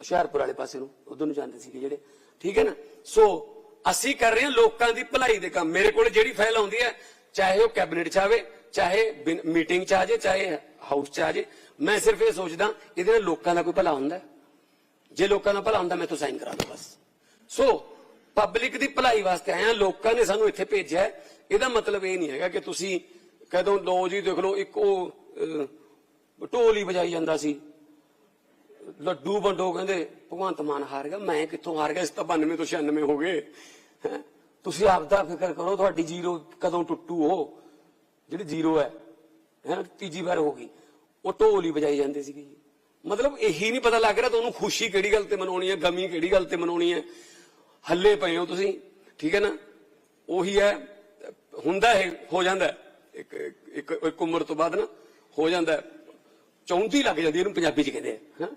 A: ਹੁਸ਼ਿਆਰਪੁਰ ਵਾਲੇ ਪਾਸੇ ਨੂੰ, ਉਧਰ ਨੂੰ ਜਾਂਦੇ ਸੀਗੇ ਜਿਹੜੇ। ਠੀਕ ਹੈ ਨਾ? ਸੋ ਅਸੀਂ ਕਰ ਰਹੇ ਹਾਂ ਲੋਕਾਂ ਦੀ ਭਲਾਈ ਦੇ ਕੰਮ। ਮੇਰੇ ਕੋਲ ਜਿਹੜੀ ਫਾਈਲ ਆਉਂਦੀ ਹੈ, ਚਾਹੇ ਉਹ ਕੈਬਨਿਟ 'ਚ ਆਵੇ, ਚਾਹੇ ਮੀਟਿੰਗ 'ਚ ਆ ਜਾਏ, ਚਾਹੇ ਹਾਊਸ 'ਚ ਆ ਜਾਏ, ਮੈਂ ਸਿਰਫ ਇਹ ਸੋਚਦਾ, ਇਹਦੇ ਨਾਲ ਲੋਕਾਂ ਦਾ ਕੋਈ ਭਲਾ ਹੁੰਦਾ ਜੇ ਲੋਕਾਂ ਦਾ ਭਲਾ ਹੁੰਦਾ, ਮੈਂ ਤਾਂ ਸਾਈਨ ਕਰਾ ਦਾਂ ਬਸ। ਸੋ ਪਬਲਿਕ ਦੀ ਭਲਾਈ ਵਾਸਤੇ ਆਇਆ ਲੋਕਾਂ ਨੇ ਸਾਨੂੰ ਇੱਥੇ ਭੇਜਿਆ ਇਹਦਾ ਮਤਲਬ ਇਹ ਨਹੀਂ ਹੈਗਾ ਕਿ ਤੁਸੀਂ ਕਦੋਂ ਲੋ ਜੀ, ਦੇਖ ਲਓ, ਇੱਕ ਉਹ ਢੋਲ ਹੀ ਵਜਾਈ ਜਾਂਦਾ ਸੀ। ਲੱਡੂ ਵੰਡੋ, ਕਹਿੰਦੇ, ਭਗਵੰਤ ਮਾਨ ਹਾਰ ਗਿਆ, ਮੈਂ ਕਿੱਥੋਂ ਹਾਰ ਗਿਆ? ਇਸ ਤਾਂ 92 ਤੋਂ 96 ਹੋ ਗਏ। ਹੈਂ। ਤੁਸੀਂ ਆਪਦਾ ਫਿਕਰ ਕਰੋ, ਤੁਹਾਡੀ ਜ਼ੀਰੋ ਕਦੋਂ ਟੁੱਟੂ ਉਹ? ਜਿਹੜੀ ਜ਼ੀਰੋ ਹੈ ਹੈ, ਤੀਜੀ ਵਾਰ ਹੋ ਗਈ। ਉਹ ਢੋਲ ਹੀ ਵਜਾਈ ਜਾਂਦੇ ਸੀਗੇ ਮਤਲਬ ਇਹੀ ਨਹੀਂ ਪਤਾ ਲੱਗ ਰਿਹਾ ਤੁਹਾਨੂੰ ਖੁਸ਼ੀ ਕਿਹੜੀ ਗੱਲ ਤੇ ਮਨਾਉਣੀ ਹੈ, ਗਮੀ ਕਿਹੜੀ ਗੱਲ ਤੇ ਮਨਾਉਣੀ ਹੈ। ਹੱਲੇ ਪਏ ਹੋ ਤੁਸੀਂ, ਠੀਕ ਹੈ ਨਾ? ਉਹੀ ਹੈ, ਹੁੰਦਾ ਹੈ ਹੋ ਜਾਂਦਾ ਇੱਕ ਇੱਕ ਉਮਰ ਤੋਂ ਬਾਅਦ ਨਾ, ਹੋ ਜਾਂਦਾ ਹੈ। ਚੌਂਤੀ ਲੱਗ ਜਾਂਦੀ ਇਹਨੂੰ ਪੰਜਾਬੀ ਚ ਕਹਿੰਦੇ ਆ, ਹਾਂ?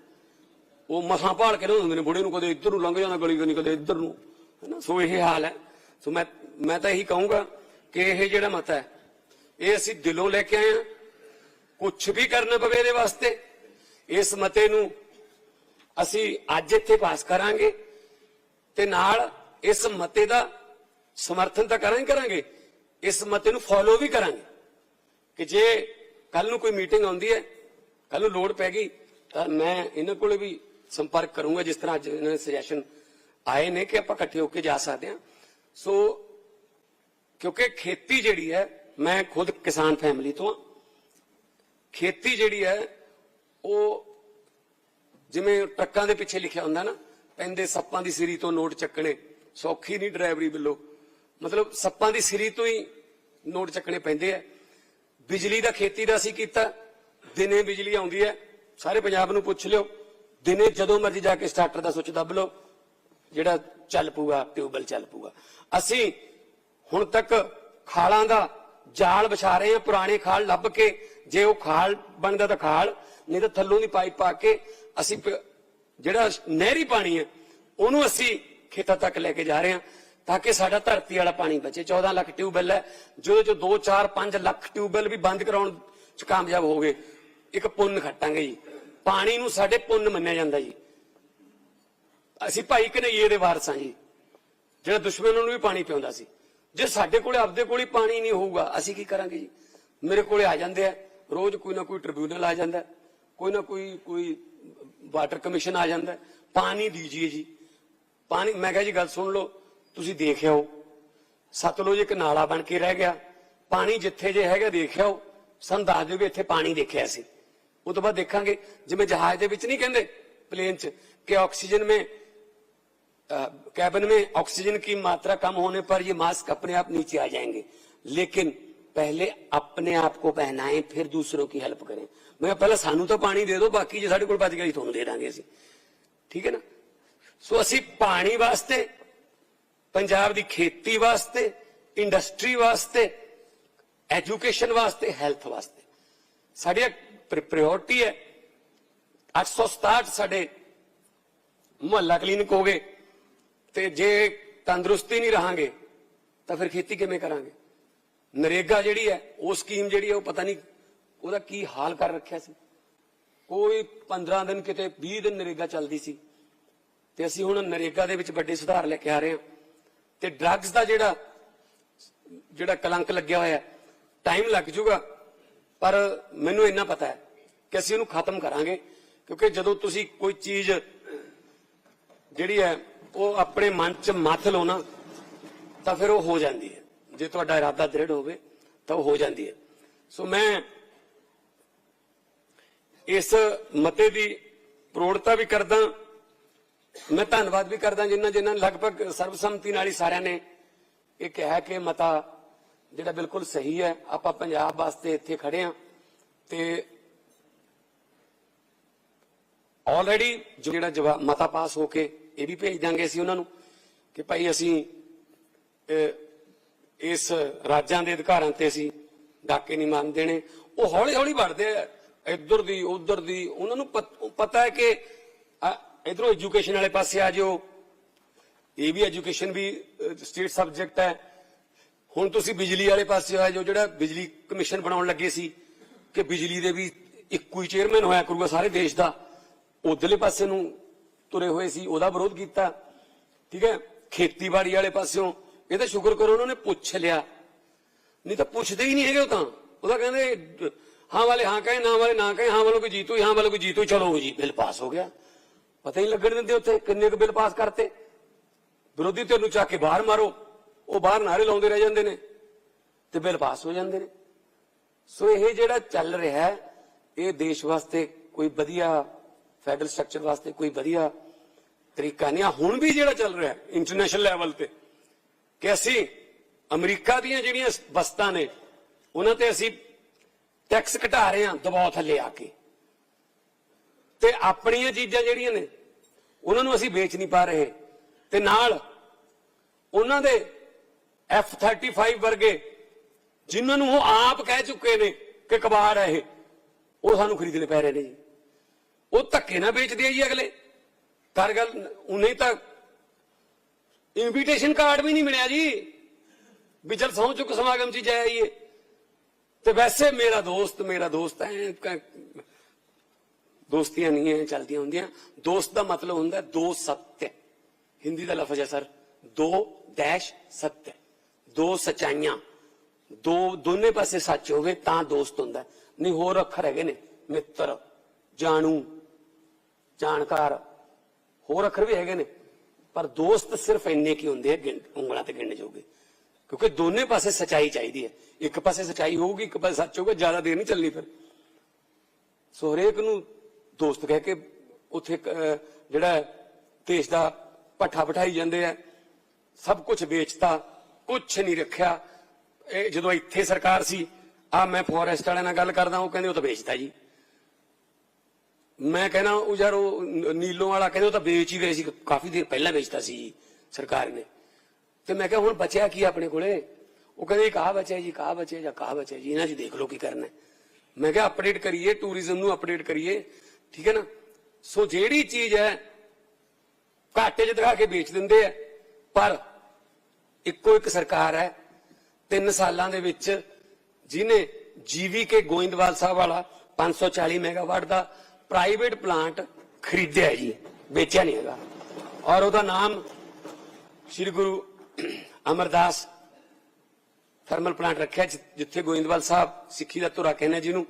A: ਉਹ ਮਸਾਂ ਭਾਲ ਕੇ ਲਿਆਉਂਦੇ ਨੇ, ਬੁੜੇ ਨੂੰ ਕਦੇ ਇੱਧਰ ਨੂੰ ਲੰਘ ਜਾਂਦਾ ਗਲੀ ਕਦੇ ਕਦੇ ਇੱਧਰ ਨੂੰ, ਹੈਨਾ? ਸੋ ਇਹ ਹਾਲ ਹੈ। ਸੋ ਮੈਂ ਮੈਂ ਤਾਂ ਇਹੀ ਕਹੂੰਗਾ ਕਿ ਇਹ ਜਿਹੜਾ ਮਤ ਹੈ, ਇਹ ਅਸੀਂ ਦਿਲੋਂ ਲੈ ਕੇ ਆਏ ਹਾਂ। ਕੁਝ ਵੀ ਕਰਨਾ ਪਵੇ ਇਹਦੇ ਵਾਸਤੇ, ਇਸ ਮਤੇ ਨੂੰ ਅਸੀਂ ਅੱਜ ਇੱਥੇ ਪਾਸ ਕਰਾਂਗੇ ਤੇ ਨਾਲ ਇਸ ਮਤੇ ਦਾ ਸਮਰਥਨ ਤਾਂ ਕਰਾਂਗੇ ਕਰਾਂਗੇ, ਇਸ ਮਤੇ ਨੂੰ ਫੋਲੋ ਵੀ ਕਰਾਂਗੇ। ਕਿ ਜੇ ਕੱਲ ਨੂੰ ਕੋਈ ਮੀਟਿੰਗ ਆਉਂਦੀ ਹੈ ਕੱਲ ਨੂੰ ਲੋੜ ਪੈ ਗਈ, ਤਾਂ ਮੈਂ ਇਹਨਾਂ ਕੋਲੇ ਵੀ ਸੰਪਰਕ ਕਰੂੰਗਾ ਜਿਸ ਤਰ੍ਹਾਂ ਅੱਜ ਇਹਨਾਂ ਦੇ ਸੁਜੈਸ਼ਨ ਆਏ ਨੇ ਕਿ ਆਪਾਂ ਇਕੱਠੇ ਹੋ ਕੇ ਜਾ ਸਕਦੇ ਹਾਂ। ਸੋ ਕਿਉਂਕਿ ਖੇਤੀ ਜਿਹੜੀ ਹੈ, ਮੈਂ ਖੁਦ ਕਿਸਾਨ ਫੈਮਿਲੀ ਤੋਂ ਹਾਂ। ਖੇਤੀ ਜਿਹੜੀ ਹੈ, ਉਹ ਜਿਵੇਂ ਟਰੱਕਾਂ ਦੇ ਪਿੱਛੇ ਲਿਖਿਆ ਹੁੰਦਾ ਨਾ, ਪੈਂਦੇ ਸੱਪਾਂ ਦੀ ਸਿਰੀ ਤੋਂ ਨੋਟ ਚੱਕਣੇ, ਸੌਖੀ ਨਹੀਂ ਡਰਾਈਵਰੀ ਬਿੱਲੋ। ਮਤਲਬ ਸੱਪਾਂ ਦੀ ਸਿਰੀ ਤੋਂ ਹੀ ਨੋਟ ਚੱਕਣੇ ਪੈਂਦੇ ਆ। ਬਿਜਲੀ ਦਾ ਖੇਤੀ ਦਾ ਅਸੀਂ ਕੀਤਾ, ਦਿਨੇ ਬਿਜਲੀ ਆਉਂਦੀ ਹੈ, ਸਾਰੇ ਪੰਜਾਬ ਨੂੰ ਪੁੱਛ ਲਿਓ। ਦਿਨੇ ਜਦੋਂ ਮਰਜ਼ੀ ਜਾ ਕੇ ਸਟਾਰਟਰ ਦਾ ਸੁੱਚ ਦੱਬ ਲਓ, ਜਿਹੜਾ ਚੱਲ ਪੂਗਾ ਟਿਊਬਲ ਚੱਲ ਪੂਗਾ ਅਸੀਂ ਹੁਣ ਤੱਕ ਖਾਲਾਂ ਦਾ ਜਾਲ ਵਿਛਾ ਰਹੇ ਹਾਂ, ਪੁਰਾਣੇ ਖਾਲ ਲੱਭ ਕੇ, ਜੇ ਉਹ ਖਾਲ ਬਣਦਾ ਤਾਂ ਖਾਲ, ਨਹੀਂ ਤਾਂ ਥੱਲੋਂ ਦੀ ਪਾਈਪ ਪਾ ਕੇ ਅਸੀਂ ਜਿਹੜਾ ਨਹਿਰੀ ਪਾਣੀ ਹੈ, ਉਹਨੂੰ ਅਸੀਂ ਖੇਤਾਂ ਤੱਕ ਲੈ ਕੇ ਜਾ ਰਹੇ ਹਾਂ, ਤਾਂ ਕਿ ਸਾਡਾ ਧਰਤੀ ਵਾਲਾ ਪਾਣੀ ਬਚੇ। 14 ਲੱਖ ਟਿਊਬਵੈਲ ਹੈ ਜਿਹਦੇ ਚ 2 4 5 ਲੱਖ ਟਿਊਬਵੈਲ ਵੀ ਬੰਦ ਕਰਾਉਣ ਚ ਕਾਮਯਾਬ ਹੋ ਗਏ ਇੱਕ ਪੁੰਨ ਖੱਟਾਂਗੇ ਜੀ। ਪਾਣੀ ਨੂੰ ਸਾਡੇ ਪੁੰਨ ਮੰਨਿਆ ਜਾਂਦਾ ਜੀ। ਅਸੀਂ ਭਾਈ ਕਨਈਏ ਦੇ ਵਾਰਸ ਹਾਂ ਜੀ। ਜਿਹੜਾ ਦੁਸ਼ਮਣ ਨੂੰ ਵੀ ਪਾਣੀ ਪਿਆਉਂਦਾ ਸੀ। ਜੇ ਸਾਡੇ ਕੋਲੇ ਆਪਦੇ ਕੋਲ ਹੀ ਪਾਣੀ ਨਹੀਂ ਹੋਊਗਾ ਅਸੀਂ ਕੀ ਕਰਾਂਗੇ ਜੀ? ਮੇਰੇ ਕੋਲੇ ਆ ਜਾਂਦੇ ਆ। ਰੋਜ਼ ਕੋਈ ਨਾ ਕੋਈ ਟ੍ਰਿਬਿਊਨਲ ਆ ਜਾਂਦਾ। ਕੋਈ ਨਾ ਕੋਈ ਕੋਈ ਵਾਟਰ ਕਮਿਸ਼ਨ ਆ ਜਾਂਦਾ। ਹੈ, ਪਾਣੀ ਦੀਜੀਏ ਜੀ। ਪਾਣੀ ਮੈਂ ਕਿਹਾ ਜੀ ਗੱਲ ਸੁਣ ਲਓ ਤੁਸੀਂ ਦੇਖਿਆ ਹੋ। ਸਤਲੁਜ ਇੱਕ ਨਾਲਾ ਬਣ ਕੇ ਰਹਿ ਗਿਆ। ਪਾਣੀ ਜਿੱਥੇ ਜੇ ਹੈਗਾ ਦੇਖਿਆ ਹੋ। ਸਾਨੂੰ ਦੱਸ ਦਿਓ ਵੀ ਇੱਥੇ ਪਾਣੀ ਦੇਖਿਆ ਸੀ। ਉਹ ਤੋਂ ਬਾਅਦ ਦੇਖਾਂਗੇ ਜਿਵੇਂ ਜਹਾਜ਼ ਦੇ ਵਿੱਚ ਨਹੀਂ ਕਹਿੰਦੇ ਪਲੇਨ 'ਚ ਕਿ ਆਕਸੀਜਨ में कैबिन में ऑक्सीजन की मात्रा कम होने पर ये मास्क अपने आप नीचे आ जाएंगे लेकिन पहले अपने आप को पहनाएं फिर दूसरों की हेल्प करें मैं कहा, पहले सानू तो पानी दे दो बाकी जो साढ़े कोल बच गई ਤੁਹਾਨੂੰ ਦੇ ਦਾਂਗੇ ਅਸੀਂ ਠੀਕ ਹੈ ਨਾ ਸੋ ਅਸੀਂ ਪਾਣੀ ਵਾਸਤੇ ਪੰਜਾਬ ਦੀ ਖੇਤੀ ਵਾਸਤੇ ਇੰਡਸਟਰੀ ਵਾਸਤੇ ਐਜੂਕੇਸ਼ਨ ਵਾਸਤੇ ਹੈਲਥ ਵਾਸਤੇ ਸਾਡੀ ਪ੍ਰਾਇੋਰਟੀ ਹੈ। 867 ਸਾਡੇ ਮੁਹੱਲਾ ਕਲੀਨਿਕ ਹੋ ਗਏ ਤੇ ਜੇ ਤੰਦਰੁਸਤੀ ਨਹੀਂ ਰਹਾਂਗੇ, ਤਾਂ ਫਿਰ ਖੇਤੀ ਕਿਵੇਂ ਕਰਾਂਗੇ? ਨਰੇਗਾ ਜਿਹੜੀ ਹੈ, ਉਹ ਸਕੀਮ ਜਿਹੜੀ ਹੈ, ਉਹ ਪਤਾ ਨਹੀਂ ਉਹਦਾ ਕੀ ਹਾਲ ਕਰ ਰੱਖਿਆ ਸੀ। ਕੋਈ 15 ਦਿਨ ਕਿਤੇ 20 ਦਿਨ ਨਰੇਗਾ ਚੱਲਦੀ ਸੀ ਤੇ ਅਸੀਂ ਹੁਣ ਨਰੇਗਾ ਦੇ ਵਿੱਚ ਵੱਡੇ ਸੁਧਾਰ ਲੈ ਕੇ ਆ ਰਹੇ ਹਾਂ। ਤੇ ਡਰੱਗਸ ਦਾ ਜਿਹੜਾ ਜਿਹੜਾ ਕਲੰਕ ਲੱਗਿਆ ਹੋਇਆ ਟਾਈਮ ਲੱਗ ਜੂਗਾ, ਪਰ ਮੈਨੂੰ ਇੰਨਾ ਪਤਾ ਹੈ ਕਿ ਅਸੀਂ ਉਹਨੂੰ ਖਤਮ ਕਰਾਂਗੇ। ਕਿਉਂਕਿ ਜਦੋਂ ਤੁਸੀਂ ਕੋਈ ਚੀਜ਼ ਜਿਹੜੀ ਹੈ, ਉਹ ਆਪਣੇ ਮਨ 'ਚ ਮੱਥ ਲਓ ਨਾ, ਤਾਂ ਫਿਰ ਉਹ ਹੋ ਜਾਂਦੀ ਹੈ। ਜੇ ਤੁਹਾਡਾ ਇਰਾਦਾ ਦ੍ਰਿੜ ਹੋਵੇ, ਤਾਂ ਉਹ ਹੋ ਜਾਂਦੀ ਹੈ। ਸੋ ਮੈਂ ਇਸ ਮਤੇ ਦੀ ਪ੍ਰੋੜਤਾ ਵੀ ਕਰਦਾ, ਮੈਂ ਧੰਨਵਾਦ ਵੀ ਕਰਦਾ ਜਿਨ੍ਹਾਂ ਜਿਨ੍ਹਾਂ ਲਗਭਗ ਸਰਬਸੰਮਤੀ ਨਾਲ ਹੀ ਸਾਰਿਆਂ ਨੇ ਇਹ ਕਿਹਾ ਕਿ ਮਤਾ ਜਿਹੜਾ ਬਿਲਕੁਲ ਸਹੀ ਹੈ। ਆਪਾਂ ਪੰਜਾਬ ਵਾਸਤੇ ਇੱਥੇ ਖੜੇ ਆ ਤੇ ਆਲਰੇਡੀ ਜਿਹੜਾ ਜਵਾਬ ਮਤਾ ਪਾਸ ਹੋ ਕੇ ਇਹ ਵੀ ਭੇਜ ਦਾਂਗੇ ਅਸੀਂ ਉਹਨਾਂ ਨੂੰ ਕਿ ਭਾਈ ਅਸੀਂ ਇਸ ਰਾਜਾਂ ਦੇ ਅਧਿਕਾਰਾਂ ਤੇ ਅਸੀਂ ਡਾਕੇ ਨਹੀਂ ਮੰਨਦੇ ਨੇ ਉਹ ਹੌਲੀ ਹੌਲੀ ਵੱਧਦੇ ਆ। ਇੱਧਰ ਦੀ, ਉੱਧਰ ਦੀ। ਉਹਨਾਂ ਨੂੰ ਪਤਾ ਹੈ ਕਿ ਇਧਰੋਂ ਐਜੂਕੇਸ਼ਨ ਵਾਲੇ ਪਾਸੇ ਆ ਜਿਓ। ਇਹ ਵੀ ਐਜੂਕੇਸ਼ਨ ਵੀ ਸਟੇਟ ਸਬਜੈਕਟ ਹੈ। ਹੁਣ ਤੁਸੀਂ ਬਿਜਲੀ ਵਾਲੇ ਪਾਸੇ ਆ ਜਾਓ। ਜਿਹੜਾ ਬਿਜਲੀ ਕਮਿਸ਼ਨ ਬਣਾਉਣ ਲੱਗੇ ਸੀ ਕਿ ਬਿਜਲੀ ਦੇ ਵੀ ਇੱਕੋ ਹੀ ਚੇਅਰਮੈਨ ਹੋਇਆ ਕਰੂਗਾ ਸਾਰੇ ਦੇਸ਼ ਦਾ। ਉਧਰਲੇ ਪਾਸੇ ਨੂੰ ਤੁਰੇ ਹੋਏ ਸੀ, ਉਹਦਾ ਵਿਰੋਧ ਕੀਤਾ। ਠੀਕ ਹੈ? ਖੇਤੀਬਾੜੀ ਵਾਲੇ ਪਾਸਿਓਂ ਇਹ ਤਾਂ ਸ਼ੁਕਰ ਕਰੋ ਉਹਨਾਂ ਨੇ ਪੁੱਛ ਲਿਆ। ਨਹੀਂ ਤਾਂ ਪੁੱਛਦੇ ਹੀ ਨਹੀਂ ਹੈਗੇ ਉਹ ਤਾਂ। ਉਹਦਾ ਕਹਿੰਦੇ, ਹਾਂ ਵਾਲੇ ਹਾਂ ਕਹੇ, ਨਾ ਵਾਲੇ ਨਾ ਕਹੇ, ਹਾਂ ਵਾਲੇ ਕੋਈ ਜੀਤੋ ਹਾਂ ਵਾਲੇ ਕੋਈ ਜੀਤੋ ਚਲੋ ਜੀ, ਬਿੱਲ ਪਾਸ ਹੋ ਗਿਆ। ਪਤਾ ਹੀ ਲੱਗਣ ਦਿੰਦੇ ਉੱਥੇ ਕਿੰਨੇ ਕੁ ਬਿੱਲ ਪਾਸ ਕਰਤੇ। ਵਿਰੋਧੀ ਧਿਰ ਨੂੰ ਚੱਕ ਕੇ ਬਾਹਰ ਮਾਰੋ। ਉਹ ਬਾਹਰ ਨਾਰੇ ਲਾਉਂਦੇ ਰਹਿ ਜਾਂਦੇ ਨੇ ਤੇ ਬਿੱਲ ਪਾਸ ਹੋ ਜਾਂਦੇ ਨੇ। ਸੋ ਇਹ ਜਿਹੜਾ ਚੱਲ ਰਿਹਾ ਹੈ, ਇਹ ਦੇਸ਼ ਵਾਸਤੇ ਕੋਈ ਵਧੀਆ ਫੈਡਰਲ ਸਟਰਕਚਰ ਵਾਸਤੇ ਕੋਈ ਵਧੀਆ ਤਰੀਕਾ ਨਹੀਂ ਆ। ਹੁਣ ਵੀ ਜਿਹੜਾ ਚੱਲ ਰਿਹਾ ਇੰਟਰਨੈਸ਼ਨਲ ਲੈਵਲ ਤੇ ਕਿ ਅਸੀਂ ਅਮਰੀਕਾ ਦੀਆਂ ਜਿਹੜੀਆਂ ਵਸਤਾਂ ਨੇ, ਉਹਨਾਂ ਤੇ ਅਸੀਂ ਟੈਕਸ ਘਟਾ ਰਹੇ ਹਾਂ ਦਬਾਅ ਥੱਲੇ ਆ ਕੇ। ਤੇ ਆਪਣੀਆਂ ਚੀਜ਼ਾਂ ਜਿਹੜੀਆਂ ਨੇ, ਉਹਨਾਂ ਨੂੰ ਅਸੀਂ ਵੇਚ ਨਹੀਂ ਪਾ ਰਹੇ। ਤੇ ਨਾਲ ਉਹਨਾਂ ਦੇ F35 ਵਰਗੇ ਜਿਨ੍ਹਾਂ ਨੂੰ ਉਹ ਆਪ ਕਹਿ ਚੁੱਕੇ ਨੇ ਕਿ ਕਬਾੜ ਹੈ ਇਹ, ਉਹ ਸਾਨੂੰ ਖਰੀਦਣੇ ਪੈ ਰਹੇ ਨੇ ਜੀ। ਉਹ ਧੱਕੇ ਨਾ ਵੇਚਦੇ ਆ ਜੀ ਅਗਲੇ। ਕਰ ਗੱਲ, ਉਹਨੇ ਤਾਂ ਇਨਵੀਟੇਸ਼ਨ ਕਾਰਡ ਵੀ ਨਹੀਂ ਮਿਲਿਆ ਜੀ। ਵੀ ਚਲ ਸਹੁੰ ਚੁੱਕ ਸਮਾਗਮ 'ਚ ਜਾਈਏ ਤੇ ਵੈਸੇ ਮੇਰਾ ਦੋਸਤ ਮੇਰਾ ਦੋਸਤ ਹੈ ਦੋਸਤੀਆਂ ਨਹੀਂ ਐ ਚਲਦੀਆਂ ਹੁੰਦੀਆਂ। ਦੋਸਤ ਦਾ ਮਤਲਬ ਹੁੰਦਾ ਦੋ ਸੱਤ ਹਿੰਦੀ ਦਾ ਲਫ਼ਜ਼ ਹੈ ਸਰ, ਦੋ ਡੈਸ਼ ਸੱਤ ਦੋ ਸਚਾਈਆਂ। ਦੋ, ਦੋਨੇ ਪਾਸੇ ਸੱਚ ਹੋਵੇ ਤਾਂ ਦੋਸਤ ਹੁੰਦਾ। ਨਹੀਂ, ਹੋਰ ਅੱਖਰ ਹੈਗੇ ਨੇ। ਮਿੱਤਰ, ਜਾਣੂ। ਜਾਣਕਾਰ ਹੋਰ ਅੱਖਰ ਵੀ ਹੈਗੇ ਨੇ, ਪਰ ਦੋਸਤ ਸਿਰਫ ਇੰਨੇ ਕੀ ਹੁੰਦੇ ਆ, ਗਿਣ- ਉਂਗਲਾਂ ਤੇ ਗਿਣਨੇ ਜੋਗੇ। ਕਿਉਂਕਿ ਦੋਨੇ ਪਾਸੇ ਸਚਾਈ ਚਾਹੀਦੀ ਹੈ। ਇੱਕ ਪਾਸੇ ਸਚਾਈ ਹੋਊਗੀ, ਇੱਕ ਪਾਸੇ ਸੱਚ ਹੋਊਗਾ, ਜ਼ਿਆਦਾ ਦੇਰ ਨਹੀਂ ਚੱਲਣੀ ਫਿਰ। ਸੋ ਹਰੇਕ ਨੂੰ ਦੋਸਤ ਕਹਿ ਕੇ ਉੱਥੇ ਜਿਹੜਾ ਦੇਸ਼ ਦਾ ਪੱਠਾ ਬਿਠਾਈ ਜਾਂਦੇ ਆ। ਸਭ ਕੁਝ ਵੇਚਤਾ ਕੁਝ ਨਹੀਂ ਰੱਖਿਆ। ਇਹ ਜਦੋਂ ਇੱਥੇ ਸਰਕਾਰ ਸੀ ਆ ਮੈਂ ਫੋਰੈਸਟ ਵਾਲਿਆਂ ਨਾਲ ਗੱਲ ਕਰਦਾ, ਉਹ ਕਹਿੰਦੇ ਉਹ ਤਾਂ ਵੇਚਤਾ ਜੀ। ਮੈਂ ਕਹਿੰਦਾ ਉਹ ਯਾਰ ਉਹ ਨ- ਨੀਲੋਂ ਵਾਲਾ ਕਹਿੰਦੇ ਉਹ ਤਾਂ ਵੇਚ ਹੀ ਗਏ ਸੀ, ਕਾਫੀ ਦੇਰ ਪਹਿਲਾਂ ਵੇਚਤਾ ਸੀ ਜੀ ਸਰਕਾਰ ਨੇ। ਤੇ ਮੈਂ ਕਿਹਾ ਹੁਣ ਬਚਿਆ ਕੀ ਆਪਣੇ ਕੋਲੇ? ਉਹ ਕਹਿੰਦੇ ਕਾਹ ਬਚਿਆ ਜੀ, ਕਾਹ ਬਚਿਆ ਜਾਂ ਕਾਹ ਬਚਿਆ ਜੀ, ਇਹਨਾਂ 'ਚ ਦੇਖ ਲਓ ਕੀ ਕਰਨਾ ਮੈਂ ਕਿਹਾ ਅਪਡੇਟ ਕਰੀਏ ਟੂਰਿਜ਼ਮ ਨੂੰ ਅਪਡੇਟ ਕਰੀਏ, ਠੀਕ ਹੈ ਨਾ? ਸੋ ਜਿਹੜੀ ਚੀਜ਼ ਹੈ, ਘਾਟੇ 'ਚ ਦਿਖਾ ਕੇ ਵੇਚ ਦਿੰਦੇ ਆ, ਪਰ ਇੱਕੋ ਇੱਕ ਸਰਕਾਰ ਹੈ, ਤਿੰਨ ਸਾਲਾਂ ਦੇ ਵਿੱਚ ਜਿਹਨੇ ਜੀਵੀਕੇ ਗੋਇੰਦਵਾਲ ਸਾਹਿਬ ਵਾਲਾ 540 ਮੈਗਾਵਾਟ ਦਾ ਪ੍ਰਾਈਵੇਟ ਪਲਾਂਟ ਖਰੀਦਿਆ ਜੀ, ਵੇਚਿਆ ਨਹੀਂ ਹੈਗਾ। ਔਰ ਉਹਦਾ ਨਾਮ ਸ੍ਰੀ ਗੁਰੂ ਅਮਰਦਾਸ ਥਰਮਲ ਪਲਾਂਟ ਰੱਖਿਆ ਜਿੱਥੇ ਗੋਇੰਦਵਾਲ ਸਾਹਿਬ ਸਿੱਖੀ ਦਾ ਧੁਰਾ ਕਹਿੰਦੇ ਜਿਹਨੂੰ,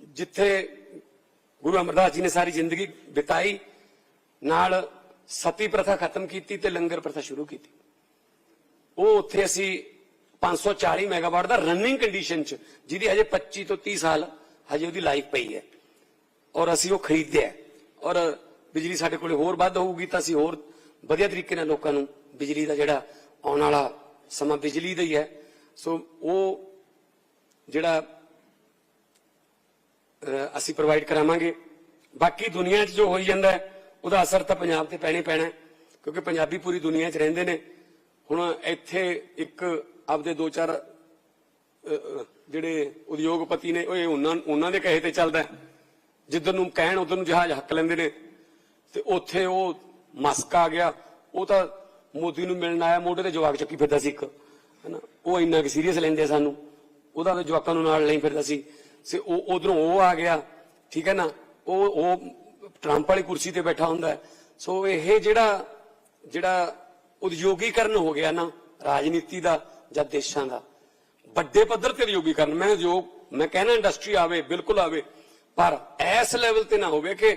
A: ਜਿੱਥੇ ਗੁਰੂ ਅਮਰਦਾਸ ਜੀ ਨੇ ਸਾਰੀ ਜ਼ਿੰਦਗੀ ਬਿਤਾਈ, ਨਾਲ ਸਤੀ ਪ੍ਰਥਾ ਖਤਮ ਕੀਤੀ ਤੇ ਲੰਗਰ ਪ੍ਰਥਾ ਸ਼ੁਰੂ ਕੀਤੀ। ਉਹ ਉੱਥੇ ਅਸੀਂ 540 ਮੈਗਾਵਾਟ ਦਾ ਰਨਿੰਗ ਕੰਡੀਸ਼ਨ ਚ, ਜਿਹਦੀ ਹਜੇ 25 ਤੋਂ 30 ਸਾਲ ਹਜੇ ਉਹਦੀ ਲਾਈਫ ਪਈ ਹੈ। ਔਰ ਅਸੀਂ ਉਹ ਖਰੀਦਿਆ ਔਰ ਬਿਜਲੀ ਸਾਡੇ ਕੋਲੇ ਹੋਰ ਵੱਧ ਹੋਊਗੀ ਤਾਂ ਅਸੀਂ ਹੋਰ ਵਧੀਆ ਤਰੀਕੇ ਨਾਲ ਲੋਕਾਂ ਨੂੰ ਬਿਜਲੀ ਦਾ ਜਿਹੜਾ ਆਉਣ ਵਾਲਾ ਸਮਾਂ ਬਿਜਲੀ ਦਾ ਹੀ ਹੈ। ਸੋ ਉਹ ਜਿਹੜਾ ਅਸੀਂ ਪ੍ਰੋਵਾਈਡ ਕਰਾਵਾਂਗੇ। ਬਾਕੀ ਦੁਨੀਆ 'ਚ ਜੋ ਹੋਈ ਜਾਂਦਾ ਉਹਦਾ ਅਸਰ ਤਾਂ ਪੰਜਾਬ ਤੇ ਪੈਣੇ ਪੈਣਾ ਕਿਉਂਕਿ ਪੰਜਾਬੀ ਪੂਰੀ ਦੁਨੀਆ 'ਚ ਰਹਿੰਦੇ ਨੇ। ਹੁਣ ਇੱਥੇ ਇੱਕ ਆਪਦੇ ਦੋ ਚਾਰ ਜਿਹੜੇ ਉਦਯੋਗਪਤੀ ਨੇ ਉਹ ਇਹ ਉਹਨਾਂ ਉਹਨਾਂ ਦੇ ਕਹੇ ਤੇ ਚੱਲਦਾ ਜਿੱਧਰ ਨੂੰ ਕਹਿਣ ਉਧਰ ਨੂੰ ਜਹਾਜ਼ ਹੱਕ ਲੈਂਦੇ ਨੇ। ਤੇ ਉੱਥੇ ਉਹ ਮਸਕ ਆ ਗਿਆ। ਉਹ ਤਾਂ ਮੋਦੀ ਨੂੰ ਮਿਲਣ ਆਇਆ, ਮੋਢੇ ਤੇ ਜਵਾਕ ਚੱਕੀ ਫਿਰਦਾ ਸੀ ਇੱਕ। ਹਨਾ? ਉਹ ਇੰਨਾ ਕਿ ਸੀਰੀਅਸ ਲੈਂਦੇ ਸਾਨੂੰ। ਉਹਦਾ ਵੀ ਜਵਾਕਾਂ ਨੂੰ ਨਾਲ ਲਈ ਫਿਰਦਾ ਸੀ। ਸੇ ਉਹ ਉਧਰੋਂ ਉਹ ਆ ਗਿਆ। ਠੀਕ ਹੈ ਨਾ? ਉਹ ਉਹ ਟਰੰਪ ਵਾਲੀ ਕੁਰਸੀ ਤੇ ਬੈਠਾ ਹੁੰਦਾ। ਸੋ ਇਹ ਜਿਹੜਾ ਜਿਹੜਾ ਉਦਯੋਗੀਕਰਨ ਹੋ ਗਿਆ ਨਾ, ਰਾਜਨੀਤੀ ਦਾ ਜਾਂ ਦੇਸ਼ਾਂ ਦਾ। ਵੱਡੇ ਪੱਧਰ ਤੇ ਉਦਯੋਗੀਕਰਨ। ਮੈਂ ਜੋ, ਮੈਂ ਕਹਿੰਦਾ ਇੰਡਸਟਰੀ ਆਵੇ, ਬਿਲਕੁਲ ਆਵੇ। ਪਰ ਇਸ ਲੈਵਲ ਤੇ ਨਾ ਹੋਵੇ ਕਿ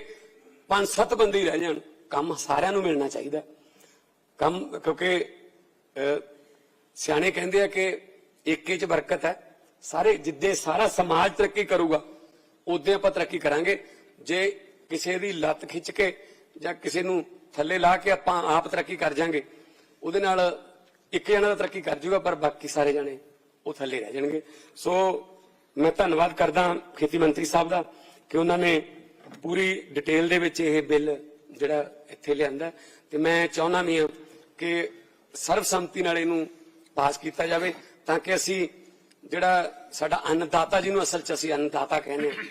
A: ਪੰਜ ਸੱਤ ਬੰਦੇ ਰਹਿ ਜਾਣ। ਕੰਮ ਸਾਰਿਆਂ ਨੂੰ ਮਿਲਣਾ ਚਾਹੀਦਾ। ਕੰਮ ਕਿਉਂਕਿ ਸਿਆਣੇ ਕਹਿੰਦੇ ਆ ਕਿ ਏਕੇ 'ਚ ਬਰਕਤ ਹੈ। ਸਾਰੇ ਜਿੱਦੇ ਸਾਰਾ ਸਮਾਜ ਤਰੱਕੀ ਕਰੂਗਾ ਉਦੋਂ ਆਪਾਂ ਤਰੱਕੀ ਕਰਾਂਗੇ। ਜੇ ਕਿਸੇ ਦੀ ਲੱਤ ਖਿੱਚ ਕੇ ਜਾਂ ਕਿਸੇ ਨੂੰ ਥੱਲੇ ਲਾ ਕੇ ਆਪਾਂ ਆਪ ਤਰੱਕੀ ਕਰ ਜਾਾਂਗੇ, ਉਹਦੇ ਨਾਲ ਇੱਕ ਜਣਾ ਦਾ ਤਰੱਕੀ ਕਰ ਜੂਗਾ, ਪਰ ਬਾਕੀ ਸਾਰੇ ਜਣੇ ਉਹ ਥੱਲੇ ਰਹਿ ਜਾਣਗੇ। ਸੋ ਮੈਂ ਧੰਨਵਾਦ ਕਰਦਾ ਖੇਤੀ ਮੰਤਰੀ ਸਾਹਿਬ ਦਾ। ਕਿ ਉਹਨਾਂ ਨੇ ਪੂਰੀ ਡਿਟੇਲ ਦੇ ਵਿੱਚ ਇਹ ਬਿੱਲ ਜਿਹੜਾ ਇੱਥੇ ਲਿਆਂਦਾ ਹੈ। ਤੇ ਮੈਂ ਚਾਹੁੰਦਾ ਵੀ ਹਾਂ ਕਿ ਸਰਬਸੰਮਤੀ ਨਾਲ ਇਹਨੂੰ ਪਾਸ ਕੀਤਾ ਜਾਵੇ ਤਾਂ ਕਿ ਅਸੀਂ ਜਿਹੜਾ ਸਾਡਾ ਅੰਨਦਾਤਾ ਜਿਹਨੂੰ ਅਸਲ 'ਚ ਅਸੀਂ ਅੰਨਦਾਤਾ ਕਹਿੰਦੇ ਹਾਂ,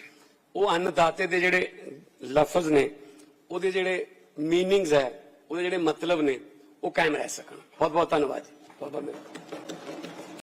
A: ਉਹ ਅੰਨਦਾਤੇ ਦੇ ਜਿਹੜੇ ਲਫ਼ਜ਼ ਨੇ, ਉਹਦੇ ਜਿਹੜੇ ਮੀਨਿੰਗਸ ਹੈ, ਉਹਦੇ ਜਿਹੜੇ ਮਤਲਬ ਨੇ, ਉਹ ਕਾਇਮ ਰਹਿ ਸਕਣ। ਬਹੁਤ ਬਹੁਤ ਧੰਨਵਾਦ ਜੀ। ਬਹੁਤ ਬਹੁਤ ਮਿਹਰਬਾਨੀ।